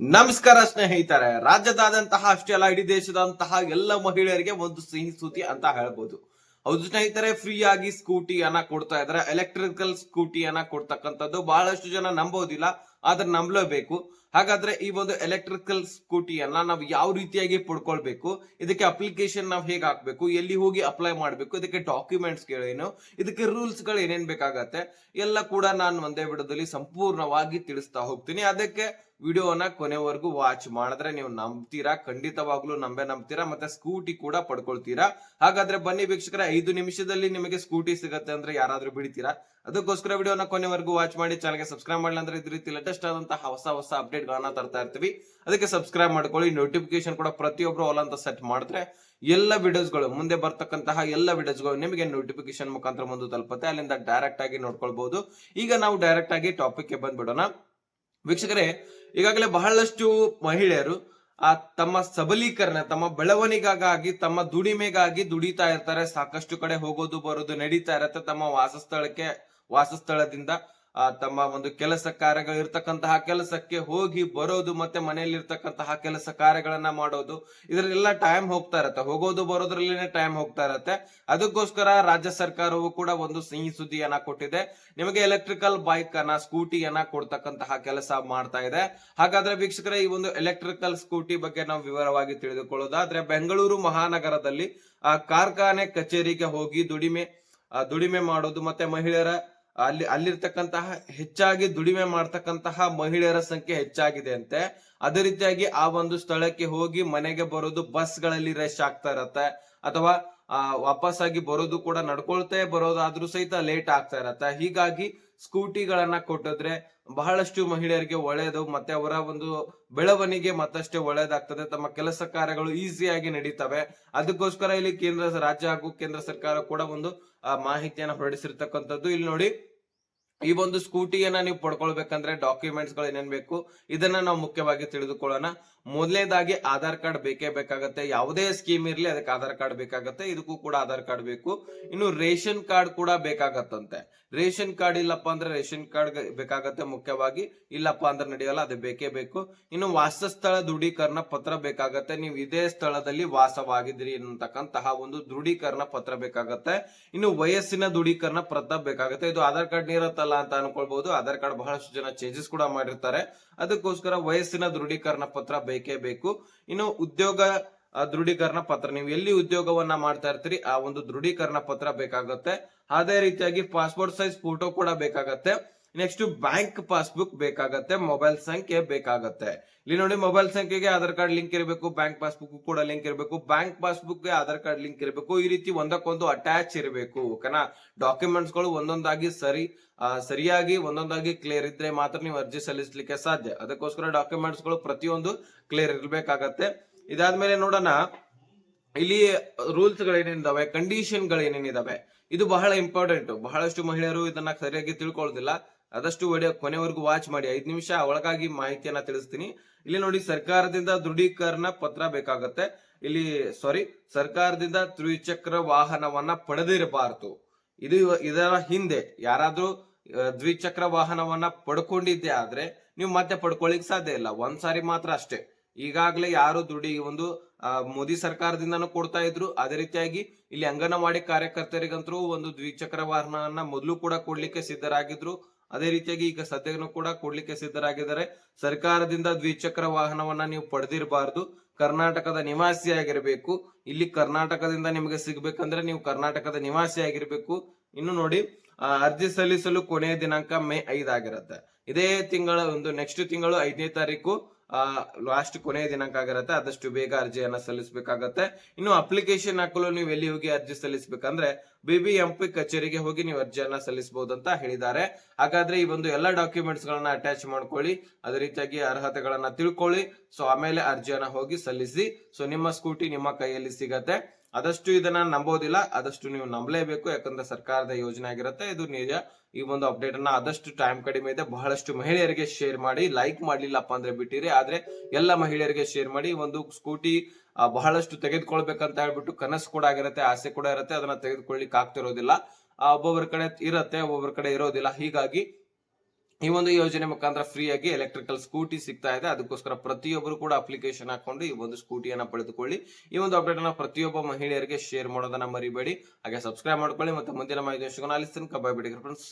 ನಮಸ್ಕಾರ ಸ್ನೇಹಿತರೆ ರಾಜ್ಯದಾದಂತಹ ಅಷ್ಟೇ ಅಲ್ಲ, ಇಡೀ ದೇಶದಂತಹ ಎಲ್ಲ ಮಹಿಳೆಯರಿಗೆ ಒಂದು ಸಿಹಿ ಸುದ್ದಿ ಅಂತ ಹೇಳ್ಬೋದು. ಹೌದು ಸ್ನೇಹಿತರೆ ಫ್ರೀ ಆಗಿ ಸ್ಕೂಟಿಯನ್ನ ಕೊಡ್ತಾ ಇದಾರೆ ಎಲೆಕ್ಟ್ರಿಕಲ್ ಸ್ಕೂಟಿಯನ್ನ ಕೊಡ್ತಕ್ಕಂಥದ್ದು ಬಹಳಷ್ಟು ಜನ ನಂಬೋದಿಲ್ಲ ಆದ್ರೆ ನಂಬಲೇಬೇಕು. ಹಾಗಾದ್ರೆ ಈ ಒಂದು ಎಲೆಕ್ಟ್ರಿಕಲ್ ಸ್ಕೂಟಿಯನ್ನ ನಾವು ಯಾವ ರೀತಿಯಾಗಿ ಪಡ್ಕೊಳ್ಬೇಕು? ಇದಕ್ಕೆ ಅಪ್ಲಿಕೇಶನ್ ನಾವು ಹೇಗೆ ಹಾಕ್ಬೇಕು? ಎಲ್ಲಿ ಹೋಗಿ ಅಪ್ಲೈ ಮಾಡಬೇಕು? ಇದಕ್ಕೆ ಡಾಕ್ಯುಮೆಂಟ್ಸ್ ಕೇಳೇನು ಇದಕ್ಕೆ ರೂಲ್ಸ್ಗಳು ಏನೇನ್ ಬೇಕಾಗತ್ತೆ? ಎಲ್ಲ ಕೂಡ ನಾನು ಒಂದೇ ವಿಡಿಯೋದಲ್ಲಿ ಸಂಪೂರ್ಣವಾಗಿ ತಿಳಿಸ್ತಾ ಹೋಗ್ತೀನಿ. ಅದಕ್ಕೆ ವಿಡಿಯೋನ ಕೊನೆವರೆಗೂ ವಾಚ್ ಮಾಡಿದ್ರೆ ನೀವು ನಂಬ್ತೀರಾ? ಖಂಡಿತವಾಗ್ಲೂ ನಂಬೆ ನಂಬ್ತೀರಾ? ಮತ್ತೆ ಸ್ಕೂಟಿ ಕೂಡ ಪಡ್ಕೊಳ್ತೀರಾ? ಹಾಗಾದ್ರೆ ಬನ್ನಿ ವೀಕ್ಷಕರ, ಐದು ನಿಮಿಷದಲ್ಲಿ ನಿಮಗೆ ಸ್ಕೂಟಿ ಸಿಗತ್ತೆ ಅಂದ್ರೆ ಯಾರಾದ್ರೂ ಬಿಡ್ತೀರಾ? ಅದಕ್ಕೋಸ್ಕರ ವಿಡಿಯೋನ ಕೊನೆವರೆಗೂ ವಾಚ್ ಮಾಡಿ ಚಾನಲ್ಗೆ ಸಬ್ಸ್ಕ್ರೈಬ್ ಮಾಡಲ್ಲ ಅಂದ್ರೆ ಇದ್ರ ರೀತಿ ಲೇಟೆಸ್ಟ್ ಆದಂತಹ ಹೊಸ ಹೊಸ ಅಪ್ಡೇಟ್ ಗಳನ್ನ ತರ್ತಾ ಇರ್ತೀವಿ. ಅದಕ್ಕೆ ಸಬ್ಸ್ಕ್ರೈಬ್ ಮಾಡ್ಕೊಳ್ಳಿ. ನೋಟಿಫಿಕೇಶನ್ ಕೂಡ ಪ್ರತಿಯೊಬ್ರು ಆಲ್ ಅಂತ ಸೆಟ್ ಮಾಡಿದ್ರೆ ಎಲ್ಲ ವಿಡಿಯೋಸ್ಗಳು ಮುಂದೆ ಬರ್ತಕ್ಕಂತಹ ಎಲ್ಲ ವಿಡಿಯೋಸ್ಗಳು ನಿಮಗೆ ನೋಟಿಫಿಕೇಶನ್ ಮುಖಾಂತರ ಮುಂದೆ ತಲುಪುತ್ತೆ. ಅಲ್ಲಿಂದ ಡೈರೆಕ್ಟ್ ಆಗಿ ನೋಡ್ಕೊಳ್ಬಹುದು ಈಗ ನಾವು ಡೈರೆಕ್ಟ್ ಆಗಿ ಟಾಪಿಕ್ಗೆ ಬಂದ್ಬಿಡೋಣ. ವೀಕ್ಷಕರೇ, ಈಗಾಗಲೇ ಬಹಳಷ್ಟು ಮಹಿಳೆಯರು, ಆ, ತಮ್ಮ ಸಬಲೀಕರಣ, ತಮ್ಮ ಬೆಳವಣಿಗೆಗಾಗಿ, ತಮ್ಮ ದುಡಿಮೆಗಾಗಿ ದುಡಿತಾ ಇರ್ತಾರೆ. ಸಾಕಷ್ಟು ಕಡೆ ಹೋಗೋದು, ಬರೋದು, ನಡೀತಾ ಇರತ್ತೆ. ತಮ್ಮ ವಾಸಸ್ಥಳಕ್ಕೆ, ವಾಸಸ್ಥಳದಿಂದ ತಮ್ಮ ಒಂದು ಕೆಲಸ ಕಾರ್ಯಗಳು ಇರ್ತಕ್ಕಂತಹ ಕೆಲಸಕ್ಕೆ ಹೋಗಿ ಬರೋದು ಮತ್ತೆ ಮನೆಯಲ್ಲಿ ಇರ್ತಕ್ಕಂತಹ ಕೆಲಸ ಕಾರ್ಯಗಳನ್ನ ಮಾಡೋದು, ಇದರಲ್ಲೆಲ್ಲ ಟೈಮ್ ಹೋಗ್ತಾ ಇರತ್ತೆ. ಹೋಗೋದು, ಬರೋದ್ರಲ್ಲೇನೆ ಟೈಮ್ ಹೋಗ್ತಾ ಇರತ್ತೆ. ಅದಕ್ಕೋಸ್ಕರ ರಾಜ್ಯ ಸರ್ಕಾರವು ಕೂಡ ಒಂದು ಸಿಹಿ ಸುದ್ದಿಯನ್ನ ಕೊಟ್ಟಿದೆ. ನಿಮಗೆ ಎಲೆಕ್ಟ್ರಿಕಲ್ ಬೈಕ್ ಅನ್ನ ಸ್ಕೂಟಿಯನ್ನ ಕೊಡ್ತಕ್ಕಂತಹ ಕೆಲಸ ಮಾಡ್ತಾ ಇದೆ. ಹಾಗಾದ್ರೆ ವೀಕ್ಷಕರೇ, ಈ ಒಂದು ಎಲೆಕ್ಟ್ರಿಕಲ್ ಸ್ಕೂಟಿ ಬಗ್ಗೆ ನಾವು ವಿವರವಾಗಿ ತಿಳಿದುಕೊಳ್ಳೋದಾದ್ರೆ, ಬೆಂಗಳೂರು ಮಹಾನಗರದಲ್ಲಿ, ಆ, ಕಾರ್ಖಾನೆ ಕಚೇರಿಗೆ ಹೋಗಿ ದುಡಿಮೆ ದುಡಿಮೆ ಮಾಡೋದು ಮತ್ತೆ ಮಹಿಳೆಯರ ಅಲ್ಲಿ, ಅಲ್ಲಿರ್ತಕ್ಕಂತಹ ಹೆಚ್ಚಾಗಿ ದುಡಿಮೆ ಮಾಡ್ತಕ್ಕಂತಹ ಮಹಿಳೆಯರ ಸಂಖ್ಯೆ ಹೆಚ್ಚಾಗಿದೆ ಅಂತೆ. ಅದೇ ರೀತಿಯಾಗಿ ಆ ಒಂದು ಸ್ಥಳಕ್ಕೆ ಹೋಗಿ ಮನೆಗೆ ಬರೋದು ಬಸ್ಗಳಲ್ಲಿ ರಶ್ ಆಗ್ತಾ ಇರತ್ತೆ. ಅಥವಾ, ಆ, ವಾಪಸ್ಸಾಗಿ ಬರೋದು ಕೂಡ ನಡ್ಕೊಳ್ತೇ ಬರೋದಾದ್ರೂ ಸಹಿತ ಲೇಟ್ ಆಗ್ತಾ ಇರತ್ತೆ. ಹೀಗಾಗಿ ಸ್ಕೂಟಿಗಳನ್ನ ಕೊಟ್ಟಿದ್ರೆ ಬಹಳಷ್ಟು ಮಹಿಳೆಯರಿಗೆ ಒಳ್ಳೆಯದು ಮತ್ತೆ ಅವರ ಒಂದು ಬೆಳವಣಿಗೆ ಮತ್ತಷ್ಟೇ ಒಳ್ಳೆಯದಾಗ್ತದೆ ತಮ್ಮ ಕೆಲಸ ಕಾರ್ಯಗಳು ಈಸಿಯಾಗಿ ನಡೀತವೆ. ಅದಕ್ಕೋಸ್ಕರ ಇಲ್ಲಿ ಕೇಂದ್ರ ರಾಜ್ಯ ಹಾಗೂ ಕೇಂದ್ರ ಸರ್ಕಾರ ಕೂಡ ಒಂದು ಮಾಹಿತಿಯನ್ನ ಹೊರಡಿಸಿರ್ತಕ್ಕಂಥದ್ದು. ಇಲ್ಲಿ ನೋಡಿ ಈ ಒಂದು ಸ್ಕೂಟಿಯನ್ನ ನೀವು ಪಡ್ಕೊಳ್ಬೇಕಂದ್ರೆ ಡಾಕ್ಯುಮೆಂಟ್ಸ್ಗಳು ಏನೇನ್ ಬೇಕು, ಇದನ್ನ ನಾವು ಮುಖ್ಯವಾಗಿ ತಿಳಿದುಕೊಳ್ಳೋಣ. ಮೊದಲನೇದಾಗಿ ಆಧಾರ್ ಕಾರ್ಡ್ ಬೇಕೇ ಬೇಕಾಗತ್ತೆ. ಯಾವುದೇ ಸ್ಕೀಮ್ ಇರಲಿ ಅದಕ್ಕೆ ಆಧಾರ್ ಕಾರ್ಡ್ ಬೇಕಾಗತ್ತೆ. ಇದಕ್ಕೂ ಕೂಡ ಆಧಾರ್ ಕಾರ್ಡ್ ಬೇಕು. ಇನ್ನು ರೇಷನ್ ಕಾರ್ಡ್ ಕೂಡ ಬೇಕಾಗತ್ತಂತೆ. ರೇಷನ್ ಕಾರ್ಡ್ ಇಲ್ಲಪ್ಪ ಅಂದ್ರೆ ರೇಷನ್ ಕಾರ್ಡ್ ಬೇಕಾಗತ್ತೆ ಮುಖ್ಯವಾಗಿ. ಇಲ್ಲಪ್ಪ ಅಂದ್ರೆ ನಡೆಯಲ್ಲ, ಅದು ಬೇಕೇ ಬೇಕು. ಇನ್ನು ವಾಸಸ್ಥಳ ದೃಢೀಕರಣ ಪತ್ರ ಬೇಕಾಗತ್ತೆ. ನೀವು ಇದೇ ಸ್ಥಳದಲ್ಲಿ ವಾಸವಾಗಿದ್ರಿ ಅನ್ನತಕ್ಕಂತಹ ಒಂದು ದೃಢೀಕರಣ ಪತ್ರ ಬೇಕಾಗತ್ತೆ. ಇನ್ನು ವಯಸ್ಸಿನ ದೃಢೀಕರಣ ಪತ್ರ ಬೇಕಾಗತ್ತೆ. ಇದು ಆಧಾರ್ ಕಾರ್ಡ್ ಇರತ್ತಲ್ಲ ಅಂತ ಅನ್ಕೊಳ್ಬಹುದು. ಆಧಾರ್ ಕಾರ್ಡ್ ಬಹಳಷ್ಟು ಜನ ಚೇಂಜಸ್ ಕೂಡ ಮಾಡಿರ್ತಾರೆ. ಅದಕ್ಕೋಸ್ಕರ ವಯಸ್ಸಿನ ದೃಢೀಕರಣ ಪತ್ರ ಬೇಕೇ ಬೇಕು. ಇನ್ನು ಉದ್ಯೋಗ ದೃಢೀಕರಣ ಪತ್ರ, ನೀವು ಎಲ್ಲಿ ಉದ್ಯೋಗವನ್ನ ಮಾಡ್ತಾ ಇರ್ತೀರಿ, ಆ ಒಂದು ದೃಢೀಕರಣ ಪತ್ರ ಬೇಕಾಗುತ್ತೆ. ಅದೇ ರೀತಿಯಾಗಿ ಪಾಸ್ಪೋರ್ಟ್ ಸೈಜ್ ಫೋಟೋ ಕೂಡ ಬೇಕಾಗತ್ತೆ. ನೆಕ್ಸ್ಟ್ ಬ್ಯಾಂಕ್ ಪಾಸ್ಬುಕ್ ಬೇಕಾಗತ್ತೆ ಮೊಬೈಲ್ ಸಂಖ್ಯೆ ಬೇಕಾಗತ್ತೆ. ಇಲ್ಲಿ ನೋಡಿ ಮೊಬೈಲ್ ಸಂಖ್ಯೆಗೆ ಆಧಾರ್ ಕಾರ್ಡ್ ಲಿಂಕ್ ಇರಬೇಕು ಬ್ಯಾಂಕ್ ಪಾಸ್ಬುಕ್ ಕೂಡ ಲಿಂಕ್ ಇರಬೇಕು ಬ್ಯಾಂಕ್ ಪಾಸ್ಬುಕ್ಗೆ ಆಧಾರ್ ಕಾರ್ಡ್ ಲಿಂಕ್ ಇರಬೇಕು, ಈ ರೀತಿ ಒಂದಕ್ಕೊಂದು ಅಟ್ಯಾಚ್ ಇರಬೇಕು ಓಕೆನಾ ಡಾಕ್ಯುಮೆಂಟ್ಸ್ಗಳು ಒಂದೊಂದಾಗಿ ಸರಿ ಸರಿಯಾಗಿ ಒಂದೊಂದಾಗಿ ಕ್ಲಿಯರ್ ಇದ್ರೆ ಮಾತ್ರ ನೀವು ಅರ್ಜಿ ಸಲ್ಲಿಸಲಿಕ್ಕೆ ಸಾಧ್ಯ. ಅದಕ್ಕೋಸ್ಕರ ಡಾಕ್ಯುಮೆಂಟ್ಸ್ಗಳು ಪ್ರತಿಯೊಂದು ಕ್ಲಿಯರ್ ಇರಬೇಕಾಗತ್ತೆ. ಇದಾದ್ಮೇಲೆ ನೋಡೋಣ, ಇಲ್ಲಿ ರೂಲ್ಸ್ಗಳು ಏನೇನಿದಾವೆ ಕಂಡೀಷನ್ಗಳು ಏನೇನಿದಾವೆ ಇದು ಬಹಳ ಇಂಪಾರ್ಟೆಂಟ್ ಬಹಳಷ್ಟು ಮಹಿಳೆಯರು ಇದನ್ನ ಸರಿಯಾಗಿ ತಿಳ್ಕೊಳ್ಳೋದಿಲ್ಲ. ಆದಷ್ಟು ವಿಡಿಯೋ ಕೊನೆವರೆಗೂ ವಾಚ್ ಮಾಡಿ. ಐದು ನಿಮಿಷ ಒಳಗಾಗಿ ಮಾಹಿತಿಯನ್ನ ತಿಳಿಸ್ತೀನಿ. ಇಲ್ಲಿ ನೋಡಿ, ಸರ್ಕಾರದಿಂದ ದೃಢೀಕರಣ ಪತ್ರ ಬೇಕಾಗತ್ತೆ. ಇಲ್ಲಿ ಸಾರಿ ಸರ್ಕಾರದಿಂದ ತ್ರಿಚಕ್ರ ವಾಹನವನ್ನ ಪಡೆದಿರಬಾರದು. ಇದು ಇದರ ಹಿಂದೆ ಯಾರಾದ್ರೂ ದ್ವಿಚಕ್ರ ವಾಹನವನ್ನ ಪಡ್ಕೊಂಡಿದ್ದೆ ಆದ್ರೆ ನೀವು ಮತ್ತೆ ಪಡ್ಕೊಳ್ಳಿಕ್ ಸಾಧ್ಯ ಇಲ್ಲ. ಒಂದ್ ಸಾರಿ ಮಾತ್ರ ಅಷ್ಟೇ. ಈಗಾಗಲೇ ಯಾರು ದುಡಿ ಒಂದು ಮೋದಿ ಸರ್ಕಾರದಿಂದನೂ ಕೊಡ್ತಾ ಇದ್ರು. ಅದೇ ರೀತಿಯಾಗಿ ಇಲ್ಲಿ ಅಂಗನವಾಡಿ ಕಾರ್ಯಕರ್ತರಿಗಂತರೂ ಒಂದು ದ್ವಿಚಕ್ರ ವಾಹನವನ್ನ ಮೊದಲು ಕೂಡ ಕೊಡ್ಲಿಕ್ಕೆ ಸಿದ್ಧರಾಗಿದ್ರು. ಅದೇ ರೀತಿಯಾಗಿ ಈಗ ಸದ್ಯನೂ ಕೂಡ ಕೊಡ್ಲಿಕ್ಕೆ ಸಿದ್ಧರಾಗಿದ್ದಾರೆ. ಸರ್ಕಾರದಿಂದ ದ್ವಿಚಕ್ರ ವಾಹನವನ್ನ ನೀವು ಪಡೆದಿರಬಾರ್ದು. ಕರ್ನಾಟಕದ ನಿವಾಸಿಯಾಗಿರ್ಬೇಕು. ಇಲ್ಲಿ ಕರ್ನಾಟಕದಿಂದ ನಿಮಗೆ ಸಿಗ್ಬೇಕಂದ್ರೆ ನೀವು ಕರ್ನಾಟಕದ ನಿವಾಸಿ ಆಗಿರ್ಬೇಕು ಇನ್ನು ನೋಡಿ ಅರ್ಜಿ ಸಲ್ಲಿಸಲು ಕೊನೆಯ ದಿನಾಂಕ ಮೇ ಐದಾಗಿರುತ್ತೆ. ಇದೇ ತಿಂಗಳ ಒಂದು ನೆಕ್ಸ್ಟ್ ತಿಂಗಳು ಐದನೇ ತಾರೀಕು. ಲಾಸ್ಟ್ ಕೊನೆಯ ದಿನಾಂಕ ಆಗಿರುತ್ತೆ, ಆದಷ್ಟು ಬೇಗ ಅರ್ಜಿಯನ್ನ ಸಲ್ಲಿಸಬೇಕಾಗತ್ತೆ. ಇನ್ನು ಅಪ್ಲಿಕೇಶನ್ ಹಾಕಲು ನೀವು ಎಲ್ಲಿ ಹೋಗಿ ಅರ್ಜಿ ಸಲ್ಲಿಸಬೇಕಂದ್ರೆ ಬಿಬಿಎಂಪಿ ಕಚೇರಿಗೆ ಹೋಗಿ ನೀವು ಅರ್ಜಿಯನ್ನ ಸಲ್ಲಿಸಬಹುದು ಅಂತ ಹೇಳಿದ್ದಾರೆ. ಹಾಗಾದ್ರೆ ಈ ಒಂದು ಎಲ್ಲಾ ಡಾಕ್ಯುಮೆಂಟ್ಸ್ ಗಳನ್ನ ಅಟ್ಯಾಚ್ ಮಾಡ್ಕೊಳ್ಳಿ, ಅದೇ ರೀತಿಯಾಗಿ ಅರ್ಹತೆಗಳನ್ನ ತಿಳ್ಕೊಳ್ಳಿ ಸೊ ಆಮೇಲೆ ಅರ್ಜಿಯನ್ನ ಹೋಗಿ ಸಲ್ಲಿಸಿ ಸೊ ನಿಮ್ಮ ಸ್ಕೂಟಿ ನಿಮ್ಮ ಕೈಯಲ್ಲಿ ಸಿಗತ್ತೆ. ಆದಷ್ಟು ಇದನ್ನ ನಂಬೋದಿಲ್ಲ, ಆದಷ್ಟು ನೀವು ನಂಬಲೇಬೇಕು, ಯಾಕಂದ್ರೆ ಸರ್ಕಾರದ ಯೋಜನೆ ಆಗಿರುತ್ತೆ, ಇದು ನಿಜ. ಈ ಒಂದು ಅಪ್ಡೇಟ್ ಅನ್ನ ಆದಷ್ಟು ಟೈಮ್ ಕಡಿಮೆ ಇದೆ. ಬಹಳಷ್ಟು ಮಹಿಳೆಯರಿಗೆ ಶೇರ್ ಮಾಡಿ ಲೈಕ್ ಮಾಡ್ಲಿಲ್ಲಪ್ಪ ಅಂದ್ರೆ ಬಿಟ್ಟಿರಿ. ಆದ್ರೆ ಎಲ್ಲ ಮಹಿಳೆಯರಿಗೆ ಶೇರ್ ಮಾಡಿ, ಒಂದು ಸ್ಕೂಟಿ ಬಹಳಷ್ಟು ತೆಗೆದುಕೊಳ್ಬೇಕಂತ ಹೇಳ್ಬಿಟ್ಟು ಕನಸು ಕೂಡ ಆಗಿರುತ್ತೆ, ಆಸೆ ಕೂಡ ಇರುತ್ತೆ. ಅದನ್ನ ತೆಗೆದುಕೊಳ್ಳಿಕ್ ಆಗ್ತಿರೋದಿಲ್ಲ ಒಬ್ಬೊಬ್ಬರ ಕಡೆ ಇರತ್ತೆ, ಒಬ್ಬೊಬ್ಬರ ಕಡೆ ಇರೋದಿಲ್ಲ. ಹೀಗಾಗಿ ಈ ಒಂದು ಯೋಜನೆ ಮುಖಾಂತರ ಫ್ರೀ ಆಗಿ ಎಲೆಕ್ಟ್ರಿಕಲ್ ಸ್ಕೂಟಿ ಸಿಗ್ತಾ ಇದೆ. ಅದಕ್ಕೋಸ್ಕರ ಪ್ರತಿಯೊಬ್ಬರು ಕೂಡ ಅಪ್ಲಿಕೇಶನ್ ಹಾಕೊಂಡು ಈ ಒಂದು ಸ್ಕೂಟಿಯನ್ನ ಪಡೆದುಕೊಳ್ಳಿ. ಈ ಒಂದು ಅಪ್ಡೇಟ್ ಅನ್ನ ಪ್ರತಿಯೊಬ್ಬ ಮಹಿಳೆಯರಿಗೆ ಶೇರ್ ಮಾಡೋದನ್ನ ಮರಿಬೇಡಿ. ಹಾಗೆ ಸಬ್ಸ್ಕ್ರೈಬ್ ಮಾಡ್ಕೊಳ್ಳಿ. ಮತ್ತೆ ಮುಂದಿನ ಮಾಹಿತಿ ಸಿಗೋಣ ಅಲ್ಲಿ ತನಕ ಬಿಡಿ ಫ್ರೆಂಡ್ಸ್